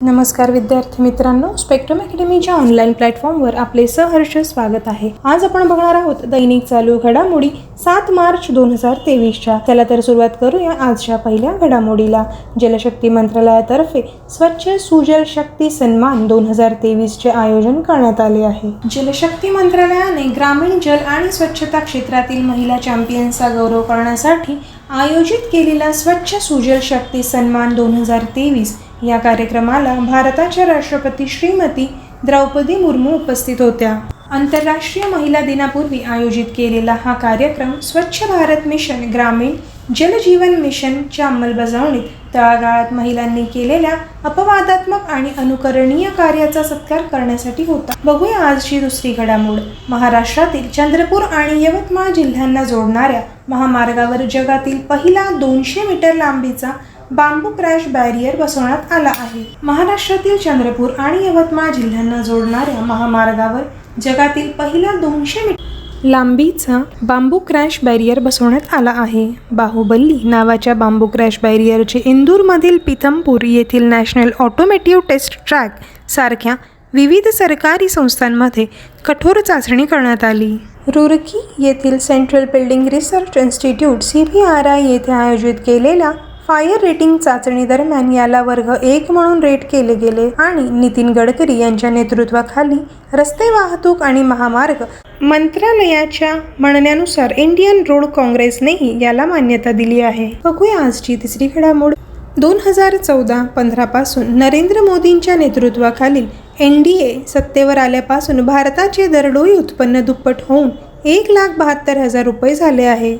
नमस्कार विद्यार्थी मित्रांनो स्पेक्ट्रम अकॅडमीच्या ऑनलाईन प्लॅटफॉर्मवर आपले सहर्ष स्वागत आहे. आज आपण बघणार आहोत दैनिक चालू घडामोडी सात मार्च दोन हजार तेवीसच्या. त्याला तर सुरुवात करूया आजच्या पहिल्या घडामोडीला. जलशक्ती मंत्रालयातर्फे स्वच्छ सुजल शक्ती सन्मान दोन हजार तेवीसचे आयोजन करण्यात आले आहे. जलशक्ती मंत्रालयाने ग्रामीण जल आणि स्वच्छता क्षेत्रातील महिला चॅम्पियन्सचा गौरव करण्यासाठी आयोजित केलेला स्वच्छ सुजल शक्ती सन्मान दोन हजार तेवीस या कार्यक्रमाला भारताच्या राष्ट्रपती श्रीमती द्रौपदी मुर्मू उपस्थित होत्या. आंतरराष्ट्रीय महिला दिनापूर्वी आयोजित केलेला हा कार्यक्रम स्वच्छ भारत मिशन ग्रामीण जलजीवन मिशनच्या अंमलबजावणीत तळागाळात महिलांनी केलेल्या अपवादात्मक आणि अनुकरणीय कार्याचा सत्कार करण्यासाठी होता. बघूया आजची दुसरी घडामोड. महाराष्ट्रातील चंद्रपूर आणि यवतमाळ जिल्ह्यांना जोडणाऱ्या महामार्गावर जगातील पहिला दोनशे मीटर लांबीचा बांबू क्रॅश बॅरियर बसवण्यात आला आहे. महाराष्ट्रातील चंद्रपूर आणि यवतमाळ जिल्ह्यांना जोडणाऱ्या महामार्गावर जगातील पहिला दोनशे मीटर लांबीचा बांबू क्रॅश बॅरियर बसवण्यात आला आहे. बाहुबल्ली नावाच्या बांबू क्रॅश बॅरियरचे इंदूरमधील पिथमपूर येथील नॅशनल ऑटोमेटिव्ह टेस्ट ट्रॅक सारख्या विविध सरकारी संस्थांमध्ये कठोर चाचणी करण्यात आली. रुरकी येथील central building research institute C B R I येथे आयोजित केलेल्या फायर रेटिंग चाचणी दरम्यान याला वर्ग एक म्हणून रेट केले गेले आणि नितीन गडकरी यांच्या नेतृत्वाखाली रस्ते वाहतूक आणि महामार्ग मंत्रालयाच्या म्हणण्यानुसार इंडियन रोड काँग्रेसनेही याला मान्यता दिली आहे. बघूया आजची तिसरी घडामोड. दोन हजार चौदा पंधरापासून नरेंद्र मोदींच्या नेतृत्वाखालील एन डी ए सत्तेवर आल्यापासून भारताचे दरडोई उत्पन्न दुप्पट होऊन एक लाख बहात्तर हजार रुपये झाले आहे.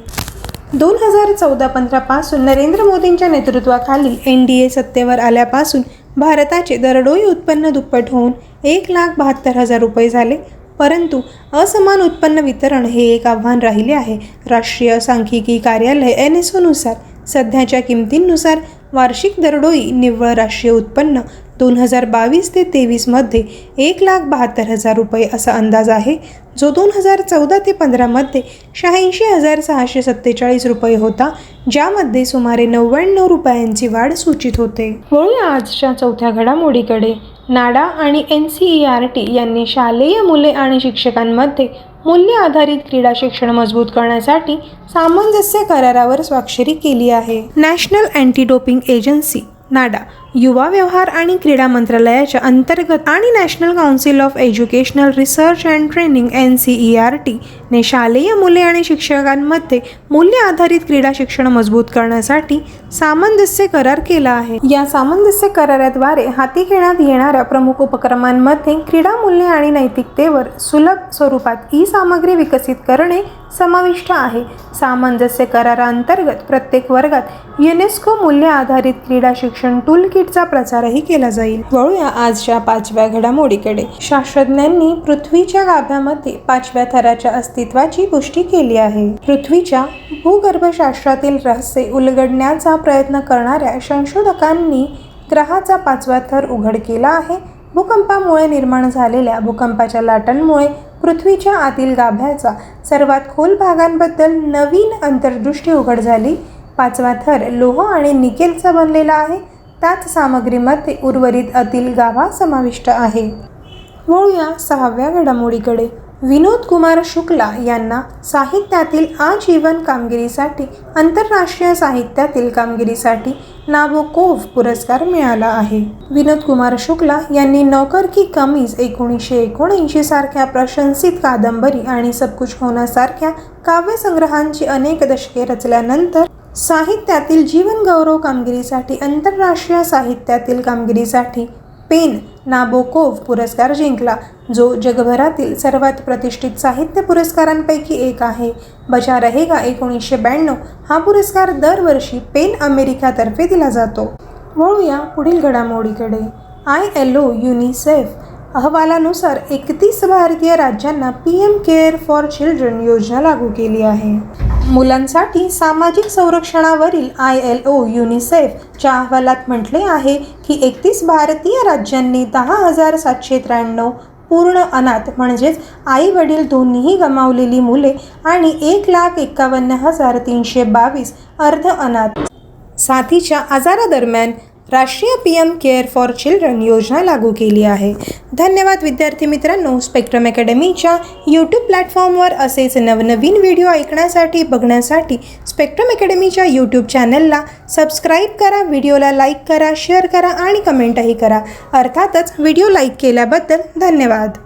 दोन हजार चौदा पंधरापासून नरेंद्र मोदींच्या नेतृत्वाखाली एन डी ए सत्तेवर आल्यापासून भारताचे दरडोई उत्पन्न दुप्पट होऊन एक लाख बहात्तर हजार रुपये झाले. परंतु असमान उत्पन्न वितरण हे एक आव्हान राहिले आहे. राष्ट्रीय सांख्यिकी कार्यालय एन एस ओनुसार सध्याच्या किमतींनुसार वार्षिक दरडोई निव्वळ राष्ट्रीय उत्पन्न दोन हजार बावीस ते तेवीसमध्ये एक लाख बहात्तर हजार रुपये असा अंदाज आहे जो दोन हजार चौदा ते पंधरामध्ये शहाऐंशी हजार सहाशे सत्तेचाळीस रुपये होता ज्यामध्ये सुमारे नव्याण्णव रुपयांची वाढ सूचित होते. वळूया आजच्या चौथ्या घडामोडीकडे. नाडा आणि N C E R T यांनी शालेय मुले आणि शिक्षकांमध्ये मूल्य आधारित क्रीडा शिक्षण मजबूत करण्यासाठी सामंजस्य करारावर स्वाक्षरी केली आहे. National anti doping agency NADA युवा व्यवहार आणि क्रीडा मंत्रालयाच्या अंतर्गत आणि national council of educational research and training N C E R T ने शालेय मुले आणि शिक्षकांमध्ये मूल्य आधारित क्रीडा शिक्षण मजबूत करण्यासाठी सामंजस्य करार केला आहे. या सामंजस्य कराराद्वारे हाती घेण्यात येणाऱ्या प्रमुख उपक्रमांमध्ये क्रीडा मूल्य आणि नैतिकतेवर सुलभ स्वरूपात ई सामग्री विकसित करणे समाविष्ट आहे. सामंजस्य कराराअंतर्गत प्रत्येक वर्गात युनेस्को मूल्य आधारित क्रीडा शिक्षण टूल किट किटचा प्रचारही केला जाईल. वळूया आजच्या पाचव्या घडामोडीकडे. शास्त्रज्ञांनी पृथ्वीच्या गाभ्यामध्ये पाचव्या थराच्या अस्तित्वाची पुष्टी केली आहे. पृथ्वीच्या भूगर्भशास्त्रातील रहस्य उलगडण्याचा प्रयत्न करणाऱ्या संशोधकांनी ग्रहाचा पाचवा थर उघड केला आहे. भूकंपामुळे निर्माण झालेल्या भूकंपाच्या लाटांमुळे पृथ्वीच्या आतील गाभ्याचा सर्वात खोल भागांबद्दल नवीन अंतर्दृष्टी उघड झाली. पाचवा थर लोह आणि निकेलचा बनलेला आहे. त्याच सामग्रीमध्ये उर्वरित अतील गाभा समाविष्ट आहे. वळूया सहाव्या घडामोडीकडे. विनोद कुमार शुक्ला यांना साहित्यातील आजीवन कामगिरीसाठी आंतरराष्ट्रीय साहित्यातील कामगिरीसाठी नाबोकोव्ह पुरस्कार मिळाला आहे. विनोद कुमार शुक्ला यांनी नौकर की कमीज एकोणीसशे एकोणऐंशी सारख्या प्रशंसित कादंबरी आणि सबकुछ होण्यासारख्या काव्यसंग्रहांची अनेक दशके रचल्यानंतर साहित्यातील जीवनगौरव कामगिरीसाठी आंतरराष्ट्रीय साहित्यातील कामगिरीसाठी पेन नाबोकोव्ह पुरस्कार जिंकला जो जगभरातील सर्वात प्रतिष्ठित साहित्य पुरस्कारांपैकी एक आहे. बचा रहेगा एकोणीसशे ब्याण्णव हा पुरस्कार दरवर्षी पेन अमेरिकातर्फे दिला जातो. वळूया पुढील घडामोडीकडे. आय एल ओ युनिसेफ अहवालानुसार एकतीस भारतीय राज्यांना P M care for children योजना लागू केली आहे. मुलांसाठी सामाजिक संरक्षणावरील आय एल ओ युनिसेफच्या अहवालात म्हटले आहे की एकतीस भारतीय राज्यांनी दहा हजार सातशे त्र्याण्णव पूर्ण अनाथ म्हणजेच आई वडील दोन्हीही गमावलेली मुले आणि एक लाख एकावन्न हजार तीनशे बावीस अर्ध अनाथ. साथीच्या आजारादरम्यान राष्ट्रीय P M care for children योजना लागू केली आहे. धन्यवाद विद्यार्थी मित्रांनो स्पेक्ट्रम अकॅडमीच्या यूट्यूब प्लॅटफॉर्मवर असेच नवनवीन व्हिडिओ ऐकण्यासाठी बघण्यासाठी स्पेक्ट्रम अकॅडमीच्या यूट्यूब चॅनलला सबस्क्राईब करा व्हिडिओला लाईक करा शेअर करा आणि कमेंटही करा. अर्थातच व्हिडिओ लाईक केल्याबद्दल धन्यवाद.